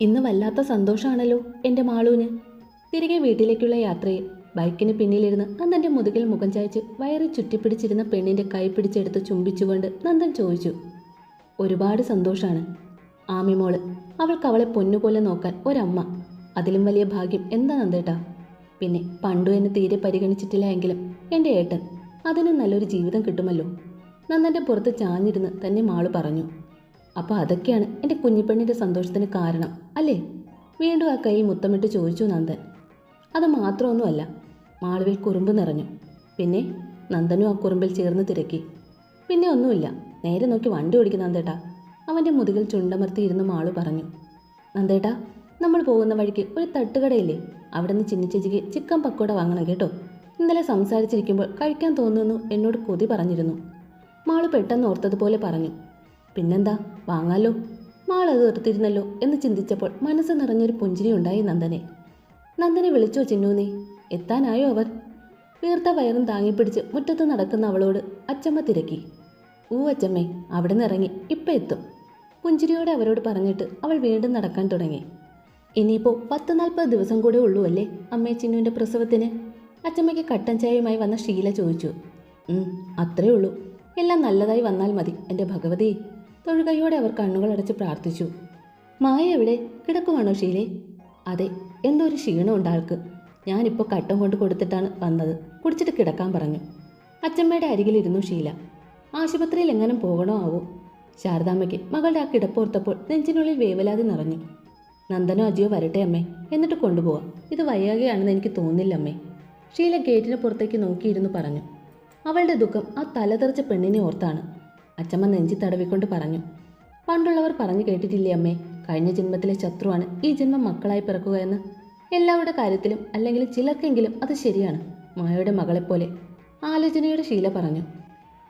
ഇന്ന് വല്ലാത്ത സന്തോഷമാണല്ലോ എന്റെ മാളൂന്. തിരികെ വീട്ടിലേക്കുള്ള യാത്രയിൽ ബൈക്കിന് പിന്നിലിരുന്ന് നന്ദന്റെ മുതുകിൽ മുഖം ചായച്ച് വയറി ചുറ്റിപ്പിടിച്ചിരുന്ന പെണ്ണിന്റെ കൈ പിടിച്ചെടുത്ത് ചുംബിച്ചുകൊണ്ട് നന്ദൻ ചോദിച്ചു ഒരുപാട് സന്തോഷാണ്. ആമിമോൾ അവൾക്ക് അവളെ പൊന്നുപോലെ നോക്കാൻ ഒരമ്മ. അതിലും വലിയ ഭാഗ്യം എന്താ നന്ദേട്ടാ? പിന്നെ പണ്ടു എന്നെ തീരെ പരിഗണിച്ചിട്ടില്ല എങ്കിലും എന്റെ ഏട്ടൻ അതിന് നല്ലൊരു ജീവിതം കിട്ടുമല്ലോ. നന്ദന്റെ പുറത്ത് ചാഞ്ഞിരുന്ന് തന്നെ മാൾ പറഞ്ഞു അപ്പോൾ അതൊക്കെയാണ് എന്റെ കുഞ്ഞിപ്പെണ്ണിന്റെ സന്തോഷത്തിന് കാരണം അല്ലേ? വീണ്ടും ആ കൈ മുത്തമിട്ട് ചോദിച്ചു നന്ദൻ. അത് മാത്രമൊന്നുമല്ല മാളുവിൽ കുറുമ്പ് നിറഞ്ഞു. പിന്നെ നന്ദനും ആ കുറുമ്പിൽ ചേർന്ന് തിരക്കി. പിന്നെ ഒന്നുമില്ല നേരെ നോക്കി വണ്ടി ഓടിക്കുന്ന നന്ദേട്ടാ. അവന്റെ മുതുകിൽ ചുണ്ടമർത്തി ഇരുന്ന് മാളു പറഞ്ഞു നന്ദേട്ടാ നമ്മൾ പോകുന്ന വഴിക്ക് ഒരു തട്ടുകടയില്ലേ? അവിടെ നിന്ന് ചിന്നിച്ചേച്ചിക്ക് ചിക്കൻ പക്കോട വാങ്ങണം കേട്ടോ. ഇന്നലെ സംസാരിച്ചിരിക്കുമ്പോൾ കഴിക്കാൻ തോന്നുന്നു എന്നോട് കൊതി പറഞ്ഞിരുന്നു. മാൾ പെട്ടെന്ന് ഓർത്തതുപോലെ പറഞ്ഞു പിന്നെന്താ? വാങ്ങാലോ. മാളത് ഓർത്തിരുന്നല്ലോ എന്ന് ചിന്തിച്ചപ്പോൾ മനസ്സ് നിറഞ്ഞൊരു പുഞ്ചിരി ഉണ്ടായി നന്ദനെ. നന്ദനെ വിളിച്ചോ ചിന്നൂന്നി എത്താനായോ അവർ? വീർത്ത വയറും താങ്ങിപ്പിടിച്ച് മുറ്റത്ത് നടക്കുന്ന അവളോട് അച്ചമ്മ തിരക്കി. ഊ അച്ചമ്മേ അവിടെ നിന്ന് ഇറങ്ങി ഇപ്പം എത്തും. പുഞ്ചിരിയോടെ അവരോട് പറഞ്ഞിട്ട് അവൾ വീണ്ടും നടക്കാൻ തുടങ്ങി. ഇനിയിപ്പോൾ പത്ത് നാൽപ്പത് ദിവസം കൂടെ ഉള്ളൂ അല്ലേ അമ്മേ ചിന്നുവിന്റെ പ്രസവത്തിന്? അച്ചമ്മയ്ക്ക് കട്ടൻ ചായയുമായി വന്ന ഷീല ചോദിച്ചു. അത്രേ ഉള്ളൂ. എല്ലാം നല്ലതായി വന്നാൽ മതി എന്റെ ഭഗവതി. തൊഴുകയോടെ അവർ കണ്ണുകളടച്ച് പ്രാർത്ഥിച്ചു. മായ എവിടെ? കിടക്കുവാണോ ഷീലെ? അതെ എന്തോ ഒരു ക്ഷീണം ഉണ്ട് ഞാനിപ്പോൾ കട്ടം കൊണ്ട് കൊടുത്തിട്ടാണ് വന്നത്. കുടിച്ചിട്ട് കിടക്കാൻ പറഞ്ഞു. അച്ചമ്മയുടെ അരികിലിരുന്നു ഷീല. ആശുപത്രിയിൽ എങ്ങനെ പോകണോ ആവോ? ശാരദാമ്മയ്ക്ക് മകളുടെ ആ കിടപ്പോർത്തപ്പോൾ നെഞ്ചിനുള്ളിൽ വേവലാതി നിറഞ്ഞു. നന്ദനോ അജിയോ വരട്ടെ അമ്മേ. എന്നിട്ട് കൊണ്ടുപോവാം. ഇത് വയ്യാകെയാണെന്ന് എനിക്ക് തോന്നില്ല അമ്മേ. ഷീല ഗേറ്റിന് പുറത്തേക്ക് നോക്കിയിരുന്നു പറഞ്ഞു. അവളുടെ ദുഃഖം ആ തലതെറിച്ച പെണ്ണിനെ ഓർത്താണ്. അച്ചമ്മ നെഞ്ചി തടവിക്കൊണ്ട് പറഞ്ഞു. പണ്ടുള്ളവർ പറഞ്ഞു കേട്ടിട്ടില്ലേ അമ്മേ കഴിഞ്ഞ ജന്മത്തിലെ ശത്രുവാണ് ഈ ജന്മം മക്കളായി പിറക്കുക എന്ന്. എല്ലാവരുടെ കാര്യത്തിലും അല്ലെങ്കിൽ ചിലർക്കെങ്കിലും അത് ശരിയാണ് മായയുടെ മകളെപ്പോലെ. ആലോചനയുടെ ശീല പറഞ്ഞു.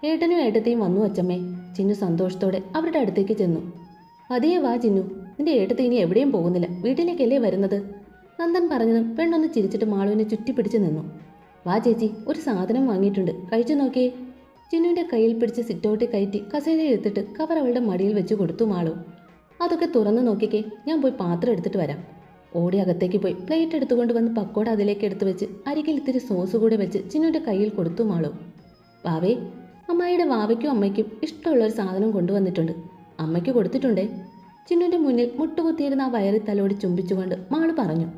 ഏട്ടനും ഏട്ടത്തെയും വന്നു അച്ചമ്മേ. ചിന്നു സന്തോഷത്തോടെ അവരുടെ അടുത്തേക്ക് ചെന്നു. പതിയെ വാ ചിന്നു നിന്റെ ഏട്ടത്തി ഇനി എവിടെയും പോകുന്നില്ല വീട്ടിലേക്കല്ലേ വരുന്നത്? നന്ദൻ പറഞ്ഞതും പെണ്ണൊന്ന് ചിരിച്ചിട്ട് മാളുവിനെ ചുറ്റിപ്പിടിച്ച് നിന്നു. വാ ചേച്ചി ഒരു സാധനം വാങ്ങിയിട്ടുണ്ട് കഴിച്ചു നോക്കിയേ. ചിന്നുവിന്റെ കയ്യിൽ പിടിച്ച് സിറ്റൗട്ടിൽ കയറ്റി കസേരയിൽ എടുത്തിട്ട് കവർ അവളുടെ മടിയിൽ വെച്ച് കൊടുത്തു മാളു. അതൊക്കെ തുറന്നു നോക്കിക്കേ ഞാൻ പോയി പാത്രം എടുത്തിട്ട് വരാം. ഓടി അകത്തേക്ക് പോയി പ്ലേറ്റ് എടുത്തുകൊണ്ട് വന്ന് പക്കോട അതിലേക്ക് എടുത്തു വെച്ച് അരികിൽ ഇത്തിരി സോസ് കൂടെ വെച്ച് ചിന്നുവിന്റെ കയ്യിൽ കൊടുത്തു മാളു. വാവേ അമ്മായിയുടെ വാവയ്ക്കും അമ്മയ്ക്കും ഇഷ്ടമുള്ള ഒരു സാധനം കൊണ്ടുവന്നിട്ടുണ്ട്. അമ്മയ്ക്ക് കൊടുത്തിട്ടുണ്ടേ? ചിന്നുവിന്റെ മുന്നിൽ മുട്ടുകുത്തിയിരുന്ന ആ വയറി തലോടി ചുംബിച്ചുകൊണ്ട് മാളു പറഞ്ഞു.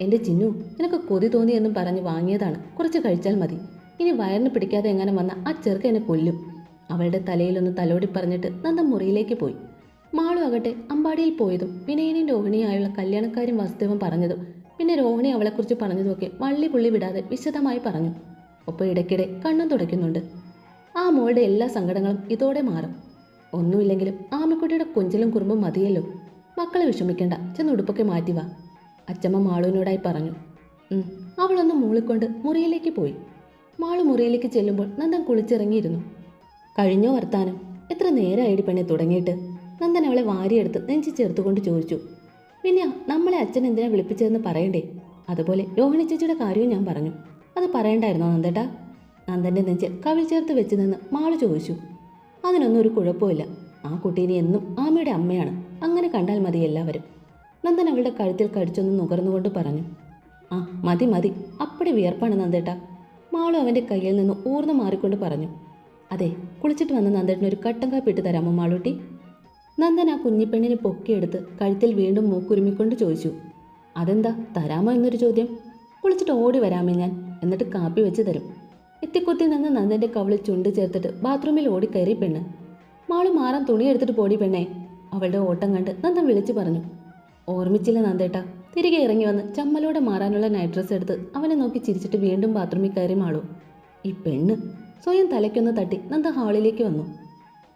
എന്റെ ചിന്നു നിനക്ക് കൊതി തോന്നി എന്നും പറഞ്ഞ് വാങ്ങിയതാണ്. കുറച്ച് കഴിച്ചാൽ മതി. ഇനി വയറിന് പിടിക്കാതെ എങ്ങനെ വന്ന ആ ചെറുക്ക എന്നെ കൊല്ലും. അവളുടെ തലയിലൊന്ന് തലോടി പറഞ്ഞിട്ട് നന്ദ മുറിയിലേക്ക് പോയി. മാളു ആകട്ടെ അമ്പാടിയിൽ പോയതും വിനയനും രോഹിണിയായുള്ള കല്യാണക്കാരും വാസ്തവം പറഞ്ഞതും പിന്നെ രോഹിണി അവളെക്കുറിച്ച് പറഞ്ഞതുമൊക്കെ വള്ളി പുള്ളി വിടാതെ വിശദമായി പറഞ്ഞു. ഒപ്പം ഇടയ്ക്കിടെ കണ്ണും തുടയ്ക്കുന്നുണ്ട്. ആ മോളുടെ എല്ലാ സങ്കടങ്ങളും ഇതോടെ മാറും. ഒന്നുമില്ലെങ്കിലും ആമക്കുട്ടിയുടെ കൊഞ്ചലും കുറുമ്പും മതിയല്ലോ. മക്കളെ വിഷമിക്കേണ്ട ചെന്ന് ഉടുപ്പൊക്കെ മാറ്റി വാ. അച്ചമ്മ മാളുവിനോടായി പറഞ്ഞു. അവളൊന്ന് മൂളിക്കൊണ്ട് മുറിയിലേക്ക് പോയി. മാളു മുറിയിലേക്ക് ചെല്ലുമ്പോൾ നന്ദൻ കുളിച്ചിറങ്ങിയിരുന്നു. കഴിഞ്ഞോ വർത്താനം? എത്ര നേരമായിടി പണി തുടങ്ങിയിട്ട്? നന്ദൻ അവളെ വാരിയെടുത്ത് നെഞ്ചി ചേർത്തുകൊണ്ട് ചോദിച്ചു. പിന്നെ നമ്മളെ അച്ഛൻ എന്തിനാ വിളിപ്പിച്ചതെന്ന് പറയണ്ടേ? അതുപോലെ രോഹിണി ചേച്ചിയുടെ കാര്യവും ഞാൻ പറഞ്ഞു. അത് പറയണ്ടായിരുന്നോ നന്ദേട്ടാ? നന്ദന്റെ നെഞ്ചിൽ കവിൾ ചേർത്ത് വെച്ച് നിന്ന് മാളു ചോദിച്ചു. അതിനൊന്നും ഒരു കുഴപ്പമില്ല. ആ കുട്ടീനെ എന്നും ആമയുടെ അമ്മയാണ്. അങ്ങനെ കണ്ടാൽ മതി എല്ലാവരും. നന്ദൻ അവളുടെ കഴുത്തിൽ കടിച്ചൊന്ന് നുകർന്നുകൊണ്ട് പറഞ്ഞു. ആ മതി മതി. അപ്പടി വിയർപ്പാണ് നന്ദേട്ടാ. മാളു അവന്റെ കയ്യിൽ നിന്ന് ഊർന്നു മാറിക്കൊണ്ട് പറഞ്ഞു അതെ കുളിച്ചിട്ട് വന്ന നന്ദേട്ടന് ഒരു കട്ടൻ കാപ്പി ഇട്ട് തരാമോ മാളൂട്ടി? നന്ദൻ ആ കുഞ്ഞിപ്പെണ്ണിനെ പൊക്കിയെടുത്ത് കഴുത്തിൽ വീണ്ടും മൂക്കുരുമിക്കൊണ്ട് ചോദിച്ചു അതെന്താ തരാമോ എന്നൊരു ചോദ്യം? കുളിച്ചിട്ട് ഓടി വരാമേ ഞാൻ എന്നിട്ട് കാപ്പി വെച്ച് തരും. എത്തിക്കുത്തി നിന്ന് നന്ദന്റെ കവിളിൽ ചുണ്ട് ചേർത്തിട്ട് ബാത്റൂമിൽ ഓടി കയറി പെണ്ണ്. മാളു മാറാൻ തുണി എടുത്തിട്ട് പോടി പെണ്ണേ അവളുടെ ഓട്ടം കണ്ട് നന്ദൻ വിളിച്ചു പറഞ്ഞു ഓർമ്മിച്ചില്ല നന്ദേട്ട തിരികെ ഇറങ്ങി വന്ന് ചമ്മലോടെ മാറാനുള്ള നൈറ്റ് ഡ്രസ്സ് എടുത്ത് അവനെ നോക്കി ചിരിച്ചിട്ട് വീണ്ടും ബാത്റൂമിൽ കയറി മാളു. ഈ പെണ്ണ് സ്വയം തലയ്ക്കൊന്ന് തട്ടി നന്ദ ഹാളിലേക്ക് വന്നു.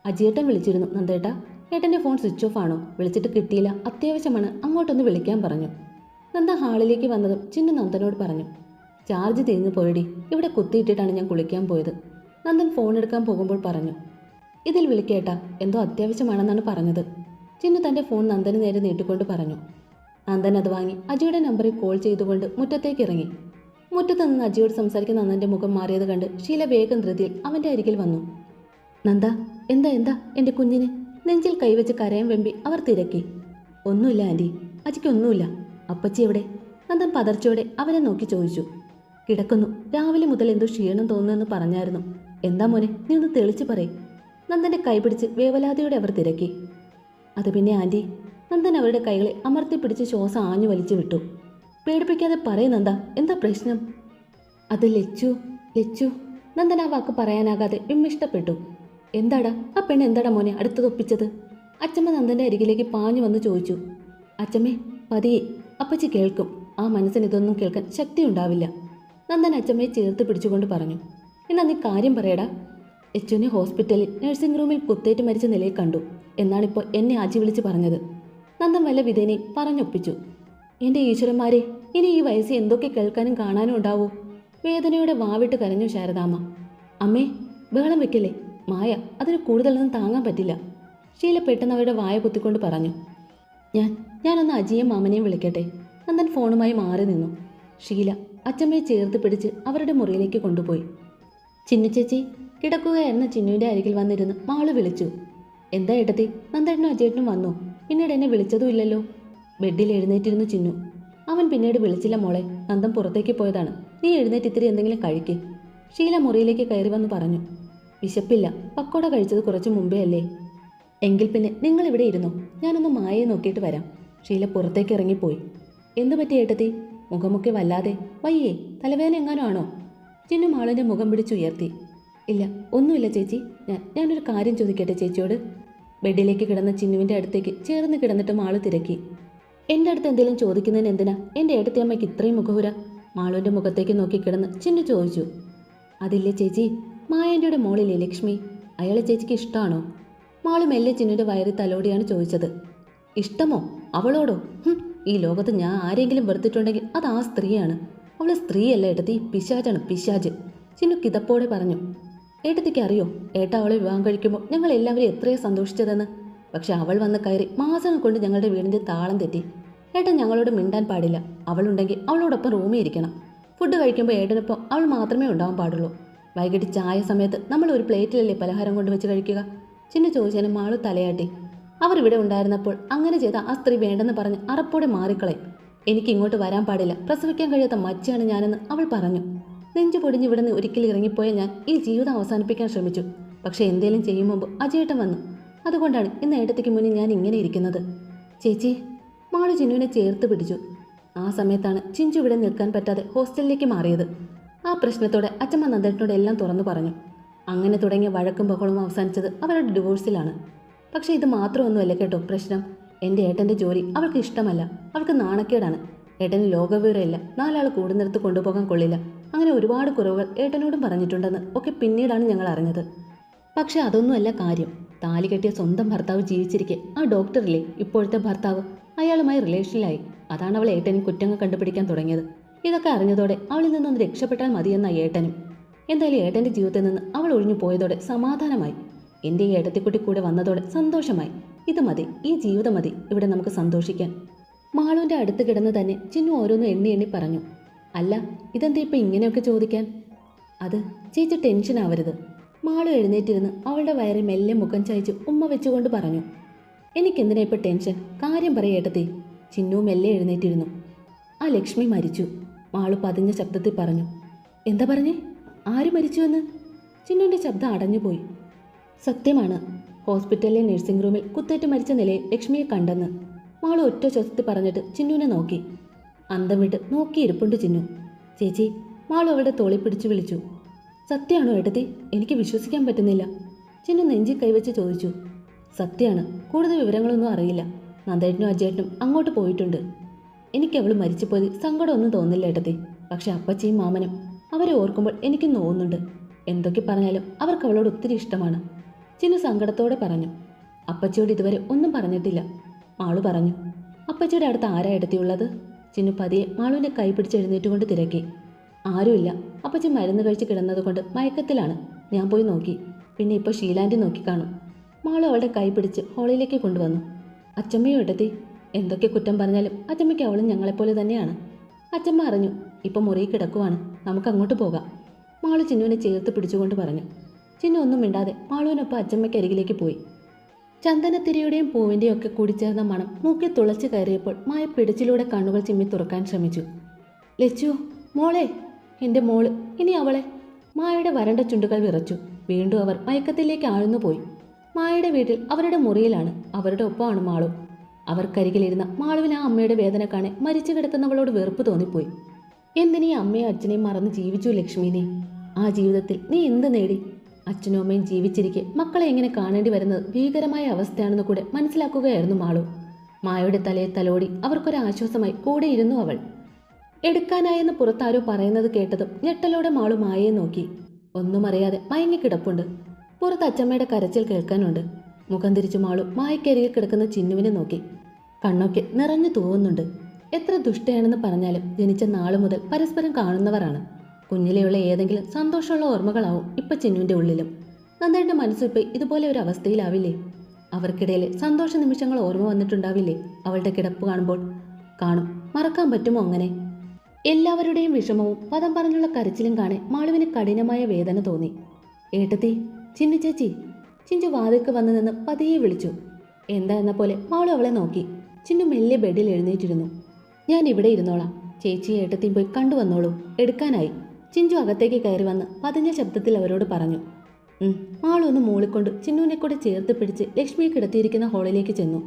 അജിയേട്ടൻ വിളിച്ചിരുന്നു നന്ദേട്ട ഏട്ടന്റെ ഫോൺ സ്വിച്ച് ഓഫ് ആണോ? വിളിച്ചിട്ട് കിട്ടിയില്ല. അത്യാവശ്യമാണ് അങ്ങോട്ടൊന്ന് വിളിക്കാൻ പറഞ്ഞു. നന്ദ ഹാളിലേക്ക് വന്നതും ചിന്നു നന്ദനോട് പറഞ്ഞു ചാർജ് തീർന്നു പോയിടി. ഇവിടെ കുത്തിയിട്ടിട്ടാണ് ഞാൻ കുളിക്കാൻ പോയത്. നന്ദൻ ഫോൺ എടുക്കാൻ പോകുമ്പോൾ പറഞ്ഞു ഇതിൽ വിളിക്കേട്ടാ എന്തോ അത്യാവശ്യമാണെന്നാണ് പറഞ്ഞത്. ചിന്നു തന്റെ ഫോൺ നന്ദന് നേരെ നീട്ടിക്കൊണ്ട് പറഞ്ഞു നന്ദൻ അത് വാങ്ങി. അജിയുടെ നമ്പറിൽ കോൾ ചെയ്തുകൊണ്ട് മുറ്റത്തേക്ക് ഇറങ്ങി. മുറ്റത്ത് നിന്ന് അജിയോട് സംസാരിക്കുന്ന നന്ദന്റെ മുഖം മാറിയത് കണ്ട് ഷീല വേഗം ധൃതിയിൽ അവന്റെ അരികിൽ വന്നു. നന്ദ എന്താ എന്താ എന്റെ കുഞ്ഞിനെ? നെഞ്ചിൽ കൈവച്ച് കരയം വെമ്പി അവർ തിരക്കി. ഒന്നുമില്ല ആന്റി അജിക്കൊന്നുമില്ല അപ്പച്ചി എവിടെ? നന്ദൻ പതർച്ചയോടെ അവനെ നോക്കി ചോദിച്ചു. കിടക്കുന്നു. രാവിലെ മുതൽ എന്തോ ക്ഷീണം തോന്നുന്നെന്ന് പറഞ്ഞായിരുന്നു. എന്താ മോനെ നീ ഒന്ന് തെളിച്ച് പറയ്. നന്ദന്റെ കൈ പിടിച്ച് വേവലാതിയോടെ അവർ തിരക്കി. അത് പിന്നെ ആന്റി നന്ദൻ അവരുടെ കൈകളെ അമർത്തി പിടിച്ച് ശ്വാസം ആഞ്ഞു വലിച്ചു വിട്ടു. പേടിപ്പിക്കാതെ പറയുന്നെന്താ എന്താ? പ്രശ്നം? അത് ലച്ചു ലച്ചു. നന്ദൻ ആ വാക്ക് പറയാനാകാതെ വിമ്മിഷ്ടപ്പെട്ടു എന്താടാ? ആ പെണ്ണ് എന്താടാ മോനെ? അടുത്തതൊപ്പിച്ചത് അച്ചമ്മ നന്ദന്റെ അരികിലേക്ക് പാഞ്ഞു വന്ന് ചോദിച്ചു. അച്ചമ്മേ പതിയെ. അപ്പച്ചി കേൾക്കും. ആ മനസ്സിന് ഇതൊന്നും കേൾക്കാൻ ശക്തി ഉണ്ടാവില്ല. നന്ദൻ അച്ചമ്മയെ ചേർത്ത് പിടിച്ചുകൊണ്ട് പറഞ്ഞു. എന്നാ നീ കാര്യം പറയടാ. എച്ചുവിനെ ഹോസ്പിറ്റലിൽ നഴ്സിംഗ് റൂമിൽ കുത്തേറ്റ് മരിച്ച നിലയിൽ കണ്ടു. എന്നാണിപ്പോൾ എന്നെ ആജി വിളിച്ച് പറഞ്ഞത്. നന്ദൻ വല്ല വിധേനെ പറഞ്ഞൊപ്പിച്ചു. എന്റെ ഈശ്വരന്മാരെ ഇനി ഈ വയസ്സിൽ എന്തൊക്കെ കേൾക്കാനും കാണാനും ഉണ്ടാവോ? വേദനയോടെ വാവിട്ട് കരഞ്ഞു ശാരദാമ്മ. അമ്മേ ബഹളം വെക്കല്ലേ? മായ അതിന് കൂടുതലൊന്നും താങ്ങാൻ പറ്റില്ല. ഷീല പെട്ടെന്ന് അവരുടെ വായ കുത്തിക്കൊണ്ട് പറഞ്ഞു. ഞാൻ ഞാനൊന്ന് അജിയും മാമനെയും വിളിക്കട്ടെ. നന്ദൻ ഫോണുമായി മാറി നിന്നു. ഷീല അച്ചമ്മയെ ചേർത്ത് പിടിച്ച് അവരുടെ മുറിയിലേക്ക് കൊണ്ടുപോയി. ചിന്നു ചേച്ചി കിടക്കുകയായിരുന്ന ചിന്നുവിന്റെ അരികിൽ വന്നിരുന്ന് മാൾ വിളിച്ചു. എന്താ ഏട്ടത്തി? നന്ദേട്ടനും അജേട്ടനും വന്നു? പിന്നീട് എന്നെ വിളിച്ചതും ഇല്ലല്ലോ. ബെഡിൽ എഴുന്നേറ്റിരുന്നു ചിന്നു. അവൻ പിന്നീട് വിളിച്ചില്ല മോളെ. നന്ദം പുറത്തേക്ക് പോയതാണ്. നീ എഴുന്നേറ്റ് ഇത്തിരി എന്തെങ്കിലും കഴിക്ക്. ഷീല മുറിയിലേക്ക് കയറി വന്ന് പറഞ്ഞു. വിശപ്പില്ല. പക്കോട കഴിച്ചത് കുറച്ച് മുമ്പേ അല്ലേ? എങ്കിൽ പിന്നെ നിങ്ങൾ ഇവിടെ ഇരുന്നു. ഞാനൊന്ന് മായയെ നോക്കിയിട്ട് വരാം. ഷീല പുറത്തേക്ക് ഇറങ്ങിപ്പോയി. എന്തു പറ്റി ഏട്ടത്തി? മുഖമൊക്കെ വല്ലാതെ. വയ്യേ തലവേദന എങ്ങാനും ആണോ? ചിന്നു മാളിന്റെ മുഖം പിടിച്ചുയർത്തി. ഇല്ല ഒന്നുമില്ല ചേച്ചി. ഞാൻ ഞാനൊരു കാര്യം ചോദിക്കട്ടെ ചേച്ചിയോട്? ബെഡിലേക്ക് കിടന്ന ചിന്നുവിന്റെ അടുത്തേക്ക് ചേർന്ന് കിടന്നിട്ട് മാൾ തിരക്കി. എന്റെ അടുത്ത് എന്തെങ്കിലും ചോദിക്കുന്നതിന് എന്തിനാ? എന്റെ ഏട്ടത്തിയമ്മയ്ക്ക് ഇത്രയും മുഖപുര മാളുവിന്റെ മുഖത്തേക്ക് നോക്കി കിടന്ന് ചിന്നു ചോദിച്ചു. അതില്ലേ ചേച്ചി മായന്റെയുടെ മോളില്ലേ ലക്ഷ്മി? അയാളെ ചേച്ചിക്ക് ഇഷ്ടമാണോ മാൾ മെല്ലെ ചിന്നുവിന്റെ വയറി തലോടിയാണ് ചോദിച്ചത്. ഇഷ്ടമോ? അവളോടോ? ഈ ലോകത്ത് ഞാൻ ആരെങ്കിലും വെറുത്തിട്ടുണ്ടെങ്കിൽ അത് ആ സ്ത്രീയാണ്. അവൾ സ്ത്രീയല്ല ഏട്ടത്തി പിശാജാണ് പിശാജ് ചിന്നു കിതപ്പോടെ പറഞ്ഞു. ഏട്ടത്തിക്ക് അറിയോ? ഏട്ട അവളെ വിവാഹം കഴിക്കുമ്പോൾ ഞങ്ങൾ എല്ലാവരും എത്രയോ സന്തോഷിച്ചതെന്ന്. പക്ഷെ അവൾ വന്ന് കയറി മാസങ്ങൾ കൊണ്ട് ഞങ്ങളുടെ വീടിന്റെ താളം തെറ്റി. ഏട്ടൻ ഞങ്ങളോട് മിണ്ടാൻ പാടില്ല. അവളുണ്ടെങ്കിൽ അവളോടൊപ്പം റൂമിൽ ഇരിക്കണം. ഫുഡ് കഴിക്കുമ്പോൾ ഏട്ടനൊപ്പം അവൾ മാത്രമേ ഉണ്ടാവാൻ പാടുള്ളൂ. വൈകിട്ട് ചായ സമയത്ത് നമ്മൾ ഒരു പ്ലേറ്റിലല്ലേ പലഹാരം കൊണ്ട് വെച്ച് കഴിക്കുക? ചിന്ന ചോദിച്ചതിന് മാളു തലയാട്ടി. അവർ ഇവിടെ ഉണ്ടായിരുന്നപ്പോൾ അങ്ങനെ ചെയ്ത ആ സ്ത്രീ വേണ്ടെന്ന് പറഞ്ഞ് അറപ്പോടെ മാറിക്കളയും. എനിക്ക് ഇങ്ങോട്ട് വരാൻ പാടില്ല. പ്രസവിക്കാൻ കഴിയാത്ത മച്ചയാണ് ഞാനെന്ന് അവൾ പറഞ്ഞു. നെഞ്ചു പൊടിഞ്ഞ് ഇവിടെ നിന്ന് ഒരിക്കൽ ഇറങ്ങിപ്പോയ ഞാൻ ഈ ജീവിതം അവസാനിപ്പിക്കാൻ ശ്രമിച്ചു. പക്ഷെ എന്തേലും ചെയ്യും മുമ്പ് അജയേട്ടൻ വന്നു. അതുകൊണ്ടാണ് ഇന്ന് ഏട്ടത്തിക്ക് മുന്നിൽ ഞാൻ ഇങ്ങനെ ഇരിക്കുന്നത്. ചേച്ചി മാളു ചിന്നുവിനെ ചേർത്ത് പിടിച്ചു. ആ സമയത്താണ് ചിഞ്ചു ഇവിടെ നിൽക്കാൻ പറ്റാതെ ഹോസ്റ്റലിലേക്ക് മാറിയത്. ആ പ്രശ്നത്തോടെ അച്ഛമ്മ നന്ദേട്ടനോട് എല്ലാം തുറന്നു പറഞ്ഞു. അങ്ങനെ തുടങ്ങിയ വഴക്കും ബഹളവും അവസാനിച്ചത് അവരുടെ ഡിവോഴ്സിലാണ്. പക്ഷേ ഇത് മാത്രമൊന്നുമല്ല കേട്ടോ പ്രശ്നം. എന്റെ ഏട്ടന്റെ ജോലി അവൾക്ക് ഇഷ്ടമല്ല. അവൾക്ക് നാണക്കേടാണ്. ഏട്ടന് ലോകവിവരമില്ല. നാലാൾ കൂടുന്നിടത്ത് കൊണ്ടുപോകാൻ കൊള്ളില്ല. അങ്ങനെ ഒരുപാട് കുറവുകൾ ഏട്ടനോടും പറഞ്ഞിട്ടുണ്ടെന്ന് ഒക്കെ പിന്നീടാണ് ഞങ്ങൾ അറിഞ്ഞത്. പക്ഷെ അതൊന്നുമല്ല കാര്യം. താലി കെട്ടിയ സ്വന്തം ഭർത്താവ് ജീവിച്ചിരിക്കെ ആ ഡോക്ടറില്ലേ ഇപ്പോഴത്തെ ഭർത്താവ് അയാളുമായി റിലേഷനിലായി. അതാണ് അവൾ ഏട്ടനും കുറ്റങ്ങൾ കണ്ടുപിടിക്കാൻ തുടങ്ങിയത്. ഇതൊക്കെ അറിഞ്ഞതോടെ അവളിൽ നിന്നൊന്ന് രക്ഷപ്പെട്ടാൽ മതിയെന്ന ഏട്ടനും. എന്തായാലും ഏട്ടന്റെ ജീവിതത്തിൽ നിന്ന് അവൾ ഒഴിഞ്ഞു പോയതോടെ സമാധാനമായി. എന്റെ ഈ ഏട്ടത്തിക്കുട്ടി കൂടെ വന്നതോടെ സന്തോഷമായി. ഇത് മതി ഈ ജീവിതം മതി ഇവിടെ നമുക്ക് സന്തോഷിക്കാൻ. മാളുവിന്റെ അടുത്ത് കിടന്ന് തന്നെ ചിന്നു ഓരോന്ന് എണ്ണി എണ്ണി പറഞ്ഞു. അല്ല ഇതെന്താ ഇപ്പം ഇങ്ങനെയൊക്കെ ചോദിക്കാൻ? അത് ചേച്ചി ടെൻഷൻ ആവരുത്. മാളു എഴുന്നേറ്റിരുന്ന് അവളുടെ വയറിൽ മെല്ലെ മുഖം ചായച്ച് ഉമ്മ വെച്ചുകൊണ്ട് പറഞ്ഞു എനിക്കെന്തിനാ ഇപ്പം ടെൻഷൻ? കാര്യം പറയേട്ടത്തി ചിന്നു മെല്ലെ എഴുന്നേറ്റിരുന്നു. ആ ലക്ഷ്മി മരിച്ചു. മാളു പതിഞ്ഞ ശബ്ദത്തിൽ പറഞ്ഞു എന്താ പറഞ്ഞേ? ആര് മരിച്ചുവെന്ന്? ചിന്നുവിന്റെ ശബ്ദം അടഞ്ഞുപോയി. സത്യമാണ് ഹോസ്പിറ്റലിലെ നഴ്സിംഗ് റൂമിൽ കുത്തേറ്റ് മരിച്ച നിലയിൽ ലക്ഷ്മിയെ കണ്ടെന്ന്. മാളു ഒറ്റ ശ്വസത്തിൽ പറഞ്ഞിട്ട് ചിന്നുവിനെ നോക്കി. അന്തം വിട്ട് നോക്കിയിരിപ്പുണ്ട് ചിന്നു. ചേച്ചി മാളു അവളുടെ തോളി പിടിച്ചു വിളിച്ചു. സത്യമാണോ ഏട്ടത്തി? എനിക്ക് വിശ്വസിക്കാൻ പറ്റുന്നില്ല. ചിന്നു നെഞ്ചി കൈവച്ച് ചോദിച്ചു. സത്യമാണ് കൂടുതൽ വിവരങ്ങളൊന്നും അറിയില്ല. നന്ദേട്ടനും അജേട്ടനും അങ്ങോട്ട് പോയിട്ടുണ്ട്. എനിക്ക് അവൾ മരിച്ചുപോയി സങ്കടമൊന്നും തോന്നില്ല ഏട്ടത്തി. പക്ഷെ അപ്പച്ചിയും മാമനും അവരെ ഓർക്കുമ്പോൾ എനിക്ക് തോന്നുന്നുണ്ട് എന്തൊക്കെ പറഞ്ഞാലും അവർക്ക് അവളോട് ഒത്തിരി ഇഷ്ടമാണ്. ചിന്നു സങ്കടത്തോടെ പറഞ്ഞു. അപ്പച്ചിയോട് ഇതുവരെ ഒന്നും പറഞ്ഞിട്ടില്ല. ആൾ പറഞ്ഞു. അപ്പച്ചിയുടെ അടുത്ത് ആരാ എടുത്തിയുള്ളത് ചിന്നു പതിയെ മാളുവിന്റെ കൈ പിടിച്ച് എഴുന്നേറ്റുകൊണ്ട് തിരക്കി. ആരുമില്ല. അപ്പച്ചി മരുന്ന് കഴിച്ച് കിടന്നതുകൊണ്ട് മയക്കത്തിലാണ്. ഞാൻ പോയി നോക്കി. പിന്നെ ഇപ്പോൾ ഷീലാന്റെ നോക്കി കാണും. മാളു അവളുടെ കൈ പിടിച്ച് ഹോളിലേക്ക് കൊണ്ടുവന്നു. അച്ചമ്മയും ഇടത്തി എന്തൊക്കെ കുറ്റം പറഞ്ഞാലും അച്ചമ്മയ്ക്ക് അവളും ഞങ്ങളെപ്പോലെ തന്നെയാണ്. അച്ചമ്മ അറിഞ്ഞു. ഇപ്പം മുറിയിൽ കിടക്കുവാണ്. നമുക്ക് അങ്ങോട്ട് പോകാം. മാളു ചിന്നുവിനെ ചേർത്ത് പിടിച്ചുകൊണ്ട് പറഞ്ഞു. ചിന്നു ഒന്നും മിണ്ടാതെ മാളുവിനൊപ്പം അച്ചമ്മയ്ക്ക് അരികിലേക്ക് പോയി. ചന്ദനത്തിരിയുടെയും പൂവിന്റെയും ഒക്കെ കൂടിച്ചേർന്ന മണം മൂക്കി തുളച്ചു കയറിയപ്പോൾ മായ പിടിച്ചിലൂടെ കണ്ണുകൾ ചിമ്മി തുറക്കാൻ ശ്രമിച്ചു. ലച്ചു മോളെ എന്റെ മോൾ ഇനി അവളെ. മായയുടെ വരണ്ട ചുണ്ടുകൾ വിറച്ചു. വീണ്ടും അവർ മയക്കത്തിലേക്ക് ആഴ്ന്നുപോയി. മായയുടെ വീട്ടിൽ അവരുടെ മുറിയിലാണ് അവരുടെ ഒപ്പമാണ് മാളു. അവർക്കരികിലിരുന്ന മാളുവിന് ആ അമ്മയുടെ വേദന കാണെ മരിച്ചു കിടക്കുന്നവളോട് വെറുപ്പ് തോന്നിപ്പോയി. എന്തിനീ അമ്മയും അച്ഛനെയും മറന്ന് ജീവിച്ചു ലക്ഷ്മിനെ ആ ജീവിതത്തിൽ നീ എന്ത് നേടി? അച്ഛനും അമ്മയും ജീവിച്ചിരിക്കെ മക്കളെ എങ്ങനെ കാണേണ്ടി വരുന്നത് ഭീകരമായ അവസ്ഥയാണെന്ന് കൂടെ മനസ്സിലാക്കുകയായിരുന്നു മാളു. മായയുടെ തലയെ തലോടി അവർക്കൊരു ആശ്വാസമായി കൂടെ ഇരുന്നു അവൾ. എടുക്കാനായെന്ന് പുറത്താരോ പറയുന്നത് കേട്ടതും ഞെട്ടലോടെ മാളു മായയെ നോക്കി. ഒന്നും അറിയാതെ മയങ്ങിക്കിടപ്പുണ്ട് പുറത്ത് അച്ചമ്മയുടെ കരച്ചിൽ കേൾക്കാനുണ്ട്. മുഖം തിരിച്ചു മാളു മായക്കരികിൽ കിടക്കുന്ന ചിന്നുവിനെ നോക്കി. കണ്ണൊക്കെ നിറഞ്ഞു തൂവുന്നുണ്ട്. എത്ര ദുഷ്ടയാണെന്ന് പറഞ്ഞാലും ജനിച്ച നാളു മുതൽ പരസ്പരം കാണുന്നവരാണ്. കുഞ്ഞിലെയുള്ള ഏതെങ്കിലും സന്തോഷമുള്ള ഓർമ്മകളാവും ഇപ്പൊ ചിന്നുവിന്റെ ഉള്ളിലും. നന്നായിട്ട് മനസ്സും ഇതുപോലെ ഒരു അവസ്ഥയിലാവില്ലേ? അവർക്കിടയിലെ സന്തോഷ നിമിഷങ്ങൾ ഓർമ്മ വന്നിട്ടുണ്ടാവില്ലേ? അവളുടെ കിടപ്പ് കാണുമ്പോൾ. കാണും. മറക്കാൻ പറ്റുമോ അങ്ങനെ? എല്ലാവരുടെയും വിഷമവും പദം പറഞ്ഞുള്ള കരച്ചിലും കാണെ മാളുവിന് കഠിനമായ വേദന തോന്നി. ഏട്ടത്തി ചിന്നു ചേച്ചി. ചിഞ്ചു വാതിൽക്ക് വന്നു നിന്ന് പതിയെ വിളിച്ചു. എന്താ എന്ന പോലെ മാളു അവളെ നോക്കി. ചിന്നു മെല്ലെ ബെഡിൽ എഴുന്നേറ്റിരുന്നു. ഞാൻ ഇവിടെ ഇരുന്നോളാം. ചേച്ചി ഏട്ടത്തിയും പോയി കണ്ടുവന്നോളൂ. എടുക്കാനായി. ചിഞ്ചു അകത്തേക്ക് കയറി വന്ന് പതിഞ്ഞ ശബ്ദത്തിൽ അവരോട് പറഞ്ഞു ആളൊന്ന് മൂളിക്കൊണ്ട് ചിന്നുവിനെ കൂടെ ചേർത്ത് പിടിച്ച് ലക്ഷ്മിയെ കിടത്തിയിരിക്കുന്ന ഹാളിലേക്ക് ചെന്നു.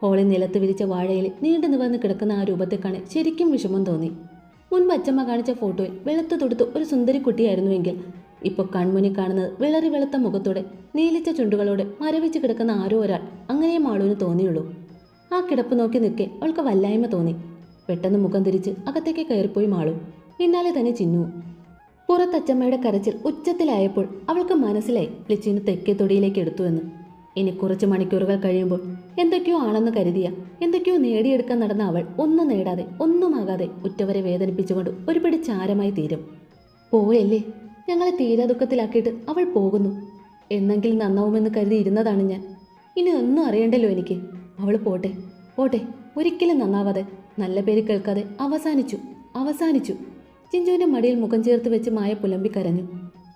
ഹോളിൽ നിലത്ത് വിരിച്ച വാഴയിൽ നീണ്ടു നിവർന്ന് കിടക്കുന്ന ആ രൂപത്തെ കാണി ശരിക്കും വിഷമം തോന്നി. മുൻപ് അച്ചമ്മ കാണിച്ച ഫോട്ടോയിൽ വെളുത്തു തൊടുത്ത് ഒരു സുന്ദരി കുട്ടിയായിരുന്നുവെങ്കിൽ ഇപ്പോൾ കൺമുനി കാണുന്നത് വിളറി വെളുത്ത മുഖത്തോടെ നീലിച്ച ചുണ്ടുകളോടെ മരവിച്ച് കിടക്കുന്ന ആരോ ഒരാൾ അങ്ങനെ മാളുവിന് തോന്നിയുള്ളൂ. ആ കിടപ്പ് നോക്കി നിൽക്കെ അവൾക്ക് വല്ലായ്മ തോന്നി. പെട്ടെന്ന് മുഖം തിരിച്ച് അകത്തേക്ക് കയറിപ്പോയി മാളു. പിന്നാലെ തന്നെ ചിന്നു. പുറത്തച്ചമ്മയുടെ കരച്ചിൽ ഉച്ചത്തിലായപ്പോൾ അവൾക്ക് മനസ്സിലായി ലിച്ചിന് തെക്കേ തൊടിയിലേക്ക് എടുത്തുവെന്ന് ഇനി കുറച്ച് മണിക്കൂറുകൾ കഴിയുമ്പോൾ എന്തൊക്കെയോ ആണെന്ന് കരുതിയ എന്തൊക്കെയോ നേടിയെടുക്കാൻ നടന്ന അവൾ ഒന്നും നേടാതെ ഒന്നുമാകാതെ ഉറ്റവരെ വേദനിപ്പിച്ചുകൊണ്ട് ഒരുപിടി ചാരമായി തീരും. പോയല്ലേ ഞങ്ങളെ തീരാ ദുഃഖത്തിലാക്കിയിട്ട് അവൾ പോകുന്നു. എന്നെങ്കിലും നന്നാവുമെന്ന് കരുതി ഇരുന്നതാണ് ഞാൻ. ഇനി ഒന്നും അറിയണ്ടല്ലോ എനിക്ക്. അവൾ പോട്ടെ പോട്ടെ. ഒരിക്കലും നന്നാവാതെ നല്ല പേര് കേൾക്കാതെ അവസാനിച്ചു അവസാനിച്ചു. ചിഞ്ചുവിന്റെ മടിയിൽ മുഖം ചേർത്ത് വെച്ച് മായ പുലമ്പി കരഞ്ഞു.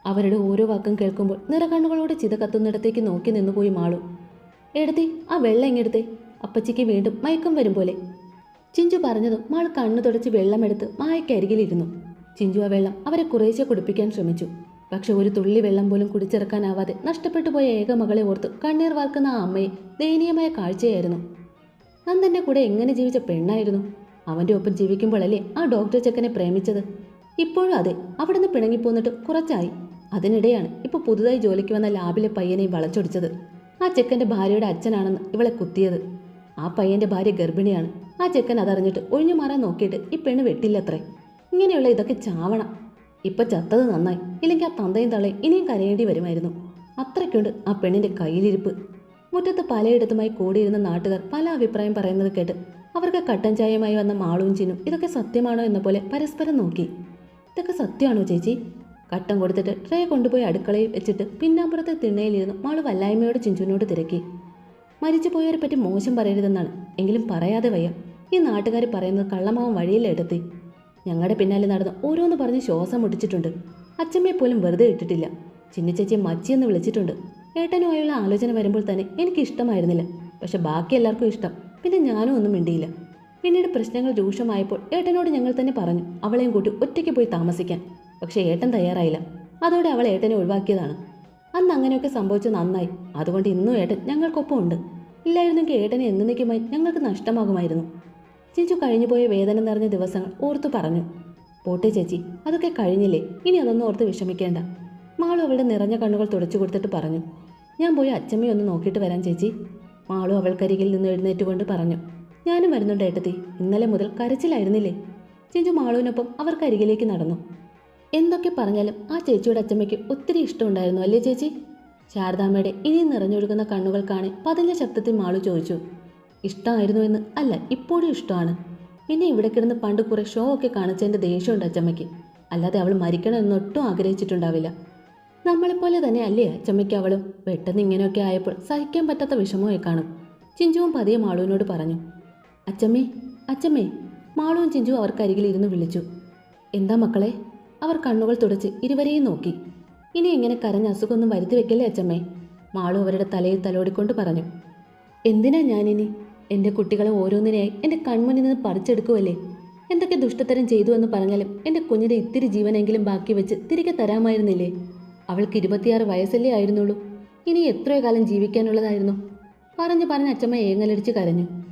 അവരുടെ ഓരോ വാക്കും കേൾക്കുമ്പോൾ നിറകണ്ണുകളോടെ ചിത കത്തുന്നിടത്തേക്ക് നോക്കി നിന്നുപോയി മാളു. എടുത്തേ ആ വെള്ളം ഇങ്ങെടുത്തേ അപ്പച്ചിക്ക് വീണ്ടും മയക്കം വരും പോലെ. ചിഞ്ചു പറഞ്ഞതും മാൾ കണ്ണു തുടച്ച് വെള്ളമെടുത്ത് മായക്കരികിലിരുന്നു ചിഞ്ചു ആ വെള്ളം അവരെ കുറേശ്ശെ കുടിപ്പിക്കാൻ ശ്രമിച്ചു. പക്ഷെ ഒരു തുള്ളി വെള്ളം പോലും കുടിച്ചിറക്കാനാവാതെ നഷ്ടപ്പെട്ടു പോയ ഏക മകളെ ഓർത്ത് കണ്ണീർ വാർക്കുന്ന ആ അമ്മയെ ദയനീയമായ കാഴ്ചയായിരുന്നു. നന്ദന്റെ കൂടെ എങ്ങനെ ജീവിച്ച പെണ്ണായിരുന്നു? അവന്റെ ഒപ്പം ജീവിക്കുമ്പോഴല്ലേ ആ ഡോക്ടർ ചെക്കനെ പ്രേമിച്ചത്? ഇപ്പോഴും അതെ അവിടെ നിന്ന് പിണങ്ങിപ്പോന്നിട്ട് കുറച്ചായി. അതിനിടെയാണ് ഇപ്പൊ പുതുതായി ജോലിക്ക് വന്ന ലാബിലെ പയ്യനെയും വളച്ചൊടിച്ചത്. ആ ചെക്കന്റെ ഭാര്യയുടെ അച്ഛനാണെന്ന് ഇവളെ കുത്തിയത്. ആ പയ്യന്റെ ഭാര്യ ഗർഭിണിയാണ്. ആ ചെക്കൻ അതറിഞ്ഞിട്ട് ഒഴിഞ്ഞു മാറാൻ നോക്കിയിട്ട് ഈ പെണ്ണ് വെട്ടില്ലത്രേ. ഇങ്ങനെയുള്ള ഇതൊക്കെ ചാവണം. ഇപ്പൊ ചത്തത് നന്നായി. ഇല്ലെങ്കിൽ ആ തന്തയും തള്ളയും ഇനിയും കരയേണ്ടി വരുമായിരുന്നു. അത്രയ്ക്കുണ്ട് ആ പെണ്ണിന്റെ കയ്യിലിരിപ്പ്. മുറ്റത്ത് പലയിടത്തുമായി കൂടിയിരുന്ന നാട്ടുകാർ പല അഭിപ്രായം പറയുന്നത് കേട്ട് അവർക്ക് കട്ടൻ ചായയുമായി വന്ന മാളും ചിനും ഇതൊക്കെ സത്യമാണോ എന്ന പോലെ പരസ്പരം നോക്കി. ഇതൊക്കെ സത്യമാണോ ചേച്ചി? കട്ടൻ കൊടുത്തിട്ട് ട്രേ കൊണ്ടുപോയി അടുക്കളയിൽ വെച്ചിട്ട് പിന്നാമ്പുറത്തെ തിണ്ണയിലിരുന്ന് മാൾ വല്ലായ്മയോട് ചിഞ്ചുവിനോട് തിരക്കി. മരിച്ചു പോയവരെ പറ്റി മോശം പറയരുതെന്നാണ്. എങ്കിലും പറയാതെ വയ്യ. ഈ നാട്ടുകാർ പറയുന്നത് കള്ളമാവൻ വഴിയിലെടുത്തി ഞങ്ങളുടെ പിന്നാലെ നടന്ന് ഓരോന്ന് പറഞ്ഞ് ശ്വാസം മുട്ടിച്ചിട്ടുണ്ട്. അച്ചമ്മയെ പോലും വെറുതെ ഇട്ടിട്ടില്ല. ചിന്നിച്ചേച്ചിയെ മച്ചിയെന്ന് വിളിച്ചിട്ടുണ്ട്. ഏട്ടനുമായുള്ള ആലോചന വരുമ്പോൾ തന്നെ എനിക്ക് ഇഷ്ടമായിരുന്നില്ല പക്ഷെ ബാക്കി എല്ലാവർക്കും ഇഷ്ടം. പിന്നെ ഞാനും ഒന്നും മിണ്ടിയില്ല. പിന്നീട് പ്രശ്നങ്ങൾ രൂക്ഷമായപ്പോൾ ഏട്ടനോട് ഞങ്ങൾ തന്നെ പറഞ്ഞു അവളെയും കൂട്ടി ഒറ്റയ്ക്ക് പോയി താമസിക്കാൻ. പക്ഷെ ഏട്ടൻ തയ്യാറായില്ല. അതോടെ അവൾ ഏട്ടനെ ഒഴിവാക്കിയതാണ്. അന്ന് അങ്ങനെയൊക്കെ സംഭവിച്ചത് നന്നായി. അതുകൊണ്ട് ഇന്നും ഏട്ടൻ ഞങ്ങൾക്കൊപ്പം ഉണ്ട്. ഇല്ലായിരുന്നെങ്കിൽ ഏട്ടനെ എന്നേക്കുമായി ഞങ്ങൾക്ക് നഷ്ടമാകുമായിരുന്നു. ചിഞ്ചു കഴിഞ്ഞുപോയ വേദന നിറഞ്ഞ ദിവസങ്ങൾ ഓർത്തു പറഞ്ഞു. പോട്ടെ ചേച്ചി അതൊക്കെ കഴിഞ്ഞില്ലേ? ഇനി അതൊന്നും ഓർത്ത് വിഷമിക്കേണ്ട. മാളു അവളുടെ നിറഞ്ഞ കണ്ണുകൾ തുടച്ചു കൊടുത്തിട്ട് പറഞ്ഞു. ഞാൻ പോയി അച്ചമ്മയെ ഒന്ന് നോക്കിയിട്ട് വരാം ചേച്ചി. മാളു അവൾക്കരികിൽ നിന്ന് എഴുന്നേറ്റ് കൊണ്ട് പറഞ്ഞു ഞാനും വരുന്നുണ്ട് ഏട്ടത്തി. ഇന്നലെ മുതൽ കരച്ചിലായിരുന്നില്ലേ? ചിഞ്ചു മാളുവിനൊപ്പം അവർക്കരികിലേക്ക് നടന്നു. എന്തൊക്കെ പറഞ്ഞാലും ആ ചേച്ചിയുടെ അച്ചമ്മയ്ക്ക് ഒത്തിരി ഇഷ്ടമുണ്ടായിരുന്നു അല്ലേ ചേച്ചി? ശാരദാമ്മയുടെ ഇനിയും നിറഞ്ഞൊഴുകുന്ന കണ്ണുകൾ കാണി പതിഞ്ഞ ശബ്ദത്തിൽ മാളു ചോദിച്ചു ഇഷ്ടമായിരുന്നു എന്ന് അല്ല ഇപ്പോഴും ഇഷ്ടമാണ്. പിന്നെ ഇവിടെ കിടന്ന് പണ്ട് കുറെ ഷോ ഒക്കെ കാണിച്ചതിന്റെ ദേഷ്യമുണ്ട് അച്ചമ്മയ്ക്ക്. അല്ലാതെ അവൾ മരിക്കണമെന്നൊട്ടും ആഗ്രഹിച്ചിട്ടുണ്ടാവില്ല. നമ്മളെപ്പോലെ തന്നെ അല്ലേ അച്ചമ്മയ്ക്ക് അവളും? പെട്ടെന്ന് ഇങ്ങനെയൊക്കെ ആയപ്പോൾ സഹിക്കാൻ പറ്റാത്ത വിഷമമായി കാണും. ചിഞ്ചുവും പതിയെ മാളുവിനോട് പറഞ്ഞു അച്ചമ്മേ അച്ചമ്മേ. മാളുവും ചിഞ്ചുവും അവർക്കരികിൽ ഇരുന്ന് വിളിച്ചു. എന്താ മക്കളെ? അവർ കണ്ണുകൾ തുടച്ച് ഇരുവരെയും നോക്കി. ഇനി ഇങ്ങനെ കരഞ്ഞ അസുഖമൊന്നും വരുത്തി വെക്കല്ലേ അച്ചമ്മേ? മാളു അവരുടെ തലയിൽ തലോടിക്കൊണ്ട് പറഞ്ഞു എന്തിനാ ഞാനിനി? എന്റെ കുട്ടികളെ ഓരോന്നിനെയായി എന്റെ കൺമുന്നിൽ നിന്ന് പറിച്ചെടുക്കുമല്ലേ എന്തൊക്കെ ദുഷ്ടത്തരം ചെയ്തു എന്ന് പറഞ്ഞാലും എന്റെ കുഞ്ഞിന്റെ ഇത്തിരി ജീവനെങ്കിലും ബാക്കി വെച്ച് തിരികെ തരാമായിരുന്നില്ലേ? അവൾക്ക് ഇരുപത്തിയാറ് വയസ്സല്ലേ ആയിരുന്നുള്ളൂ. ഇനി എത്രയോ കാലം ജീവിക്കാനുള്ളതായിരുന്നു. പറഞ്ഞു പറഞ്ഞ് അച്ചമ്മ ഏങ്ങലടിച്ച് കരഞ്ഞു.